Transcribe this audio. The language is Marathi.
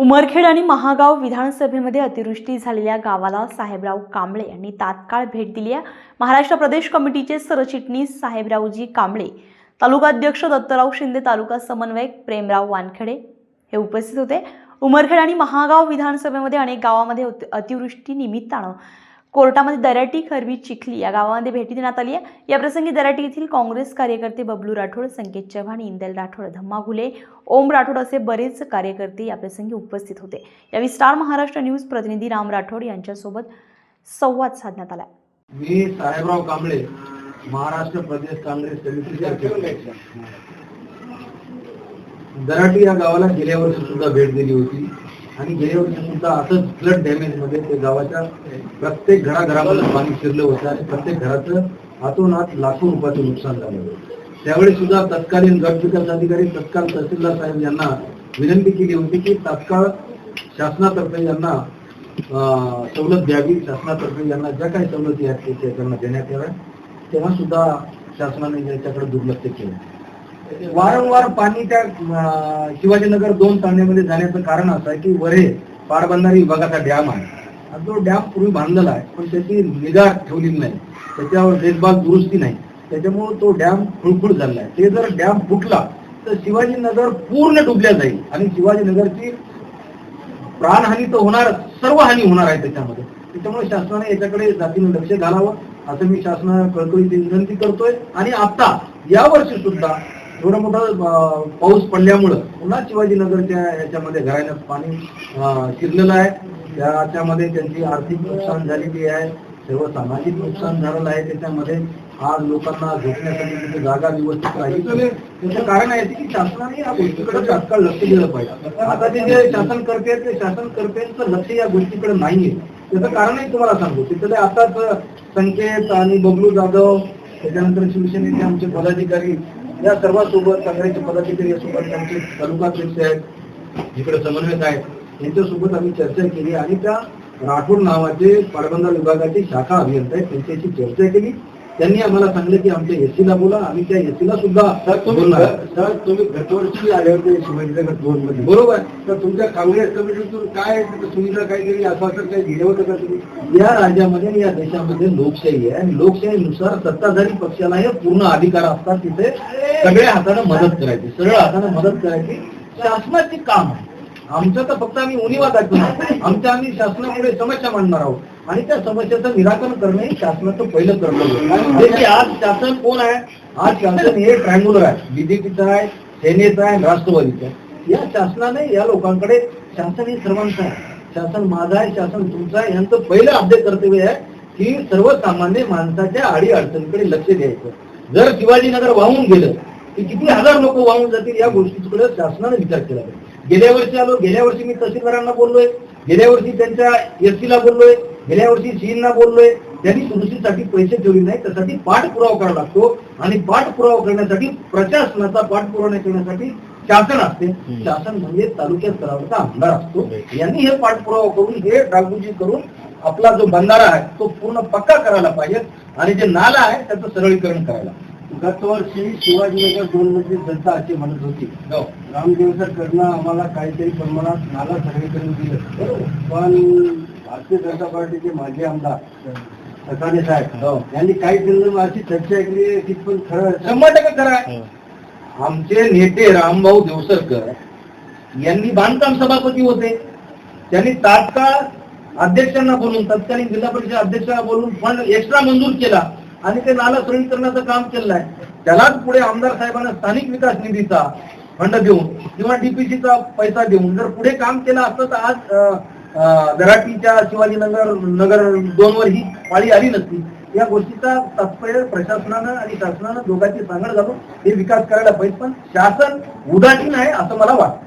उमरखेड आणि महागाव विधानसभेमध्ये अतिवृष्टी झालेल्या गावाला साहेबराव कांबळे यांनी तात्काळ भेट दिली आहे. महाराष्ट्र प्रदेश कमिटीचे सरचिटणीस साहेबरावजी कांबळे तालुकाध्यक्ष दत्तराव शिंदे तालुका समन्वयक प्रेमराव वानखेडे हे उपस्थित होते. उमरखेड आणि महागाव विधानसभेमध्ये अनेक गावामध्ये अति- अतिवृष्टी निमित्तानं कोर्टामध्ये दराटी खरवी चिखली या गावामध्ये भेटी देण्यात आली आहे. याप्रसंगी दराटी येथील काँग्रेस कार्यकर्ते बबलू राठोड संकेत चव्हाण इंदल राठोड धम्मा घुले ओम राठोड असे बरेच कार्यकर्ते याप्रसंगी उपस्थित होते. यावेळी स्टार महाराष्ट्र न्यूज प्रतिनिधी राम राठोड यांच्यासोबत संवाद साधण्यात आला. मी साहेबराव कांबळे महाराष्ट्र प्रदेश काँग्रेस समितीचे दराटी या गावाला गेल्या वर्षी सुद्धा भेट दिली होती. आणि गेल्या वर्षी सुद्धा असंच फ्लड डॅमेजमध्ये ते गावाच्या प्रत्येक घराघरामध्ये पाणी शिरलं होतं आणि प्रत्येक घराचं हातोनात लाखो रुपयाचं नुकसान झालं होतं. त्यावेळी सुद्धा तत्कालीन गट विकास अधिकारी तत्काल तहसीलदार साहेब यांना विनंती केली होती की तात्काळ शासनातर्फे यांना सवलत द्यावी. शासनातर्फे यांना ज्या काही सवलती आहेत ते त्यांना देण्यात याव्या तेव्हा सुद्धा शासनाने याच्याकडे दुर्लक्ष केलं. वारंवार पाणी त्या शिवाजीनगर दोन तांड्यामध्ये जाण्याचं कारण असं आहे की वरे पारबंधारी विभागाचा डॅम आहे. जो तो डॅम पूर्वी बांधलेला आहे पण त्याची निगा ठेवलेली नाही. त्याच्यावर देखभाल दुरुस्ती नाही. त्याच्यामुळे तो डॅम खुळखुळ झालेला आहे. ते जर डॅम फुटला तर शिवाजीनगर पूर्ण डुबल्या जाईल. आणि शिवाजीनगरची प्राणहानी तर होणार सर्व हानी होणार आहे त्याच्यामध्ये. त्याच्यामुळे शासनाने याच्याकडे जातीनं लक्ष घालावं असं मी शासनाला कळकळीची विनंती करतोय. आणि आता या वर्षी सुद्धा एवढा मोठा पाऊस पडल्यामुळं पुन्हा शिवाजीनगरच्या याच्यामध्ये घराण्यात पाणी शिरलेलं आहे. त्याच्यामध्ये त्यांची आर्थिक नुकसान झालेली आहे. सर्व सामाजिक नुकसान झालेलं आहे. त्याच्यामध्ये आज लोकांना झोपण्यासाठी तिथे जागा व्यवस्थित राहील त्याचं कारण आहे की शासनाने या गोष्टीकडे तात्काळ लक्ष दिलं पाहिजे. आता ते जे शासन करते ते शासन करतेचं लक्ष या गोष्टीकडे नाहीये. त्याचं कारणही तुम्हाला सांगतो. तिथले आताच संकेत आणि बबलू जाधव त्याच्यानंतर शिवसेनेचे आमचे पदाधिकारी या सर्वांसोबत काँग्रेसचे पदाधिकारी यासोबत आमचे तालुकाध्यक्ष आहेत जिकडे समन्वयक आहेत यांच्यासोबत आम्ही चर्चा केली आणि त्या राठोड नावाचे पाटबंधार विभागाचे शाखा अभियंता आहेत त्यांच्याशी चर्चा केली. त्यांनी आम्हाला सांगितलं की आमच्या एसीला बोला आम्ही त्या एसीला सुद्धा. सर तुम्ही आले होते शिवाजीनगर बरोबर. तर तुमच्या काँग्रेस कमिटीतून काय सुविधा काहीतरी आश्वासन काही दिलं होतं का तुम्ही? या राज्यामध्ये आणि या देशामध्ये लोकशाही आहे आणि लोकशाहीनुसार सत्ताधारी पक्षाला हे पूर्ण अधिकार असतात तिथे. सगळ्या हाताने मदत करायची. सरळ हाताने मदत करायची. शासनाचे काम आहे. आमचं तर फक्त आम्ही उणीवा दाखवून आमच्या आम्ही शासनापुढे समस्या मांडणार आहोत. आणि त्या समस्याचं निराकरण करणे हे शासनाचं पहिलं कर्तव्य जे की आज शासन कोण आहे? आज शासन हे ट्रँग्युलर आहे. बीजेपीचं आहे सेनेचं आहे राष्ट्रवादीचं आहे. या शासनाने या लोकांकडे शासन हे सर्वांचं आहे. शासन माझं आहे शासन तुमचं आहे. यांचं पहिलं आद्य कर्तव्य आहे की सर्वसामान्य माणसाच्या आडी अडचणीकडे लक्ष द्यायचं. जर शिवाजीनगर वाहून गेलं की किती हजार लोक वाहून जातील या गोष्टीकडे शासनाने विचार केला पाहिजे. गेल्या वर्षी आलो गेल्या वर्षी मी तहसीलदारांना बोललोय. गेल्या वर्षी त्यांच्या एसटीला बोललोय. गेल्या वर्षी सीईना बोललोय. त्यांनी दुरुस्तीसाठी पैसे ठेवले नाही त्यासाठी पाठपुरावा करावा लागतो. आणि पाठपुरावा करण्यासाठी प्रशासनाचा पाठपुरावा करण्यासाठी शासन असते. शासन म्हणजे तालुक्या स्तरावरचा आमदार असतो. यांनी हे पाठपुरावा करून हे डागडुजी करून आपला जो बंधारा आहे तो पूर्ण पक्का करायला पाहिजे. आणि जे नाला आहे त्याचं सरळीकरण करायला. गतवर्षी शिवाजीनगर दोन मध्ये जनता अशी म्हणत होती हो. रामदेव सरकारनं आम्हाला काहीतरी प्रमाणात नाला सगळीकडून दिलं. पण भारतीय जनता पार्टीचे माजी आमदार सकाने साहेब हो. यांनी काही दिलं अशी चर्चा केली कितपण खरं शंभर टक्के खरं आहे. आमचे नेते रामभाऊ देवसरकर यांनी बांधकाम सभापती होते. त्यांनी तात्काळ अध्यक्षांना बोलून तत्कालीन जिल्हा परिषद अध्यक्षांना बोलून फंड एक्स्ट्रा मंजूर केला. आणि ते नाला सुरळीकरणाचं काम केलेलं आहे त्यालाच पुढे आमदार साहेबांना स्थानिक विकास निधीचा फंड देऊन किंवा डीपीसीचा पैसा देऊन जर पुढे काम केलं असतं तर आज दराटीच्या शिवाजीनगर नगर दोन वर ही पाळी आली नसती. या गोष्टीचा तात्पर्य प्रशासनानं आणि शासनानं दोघांची सांगड घालून हे विकास करायला पाहिजे. पण शासन उदासीन आहे असं मला वाटतं.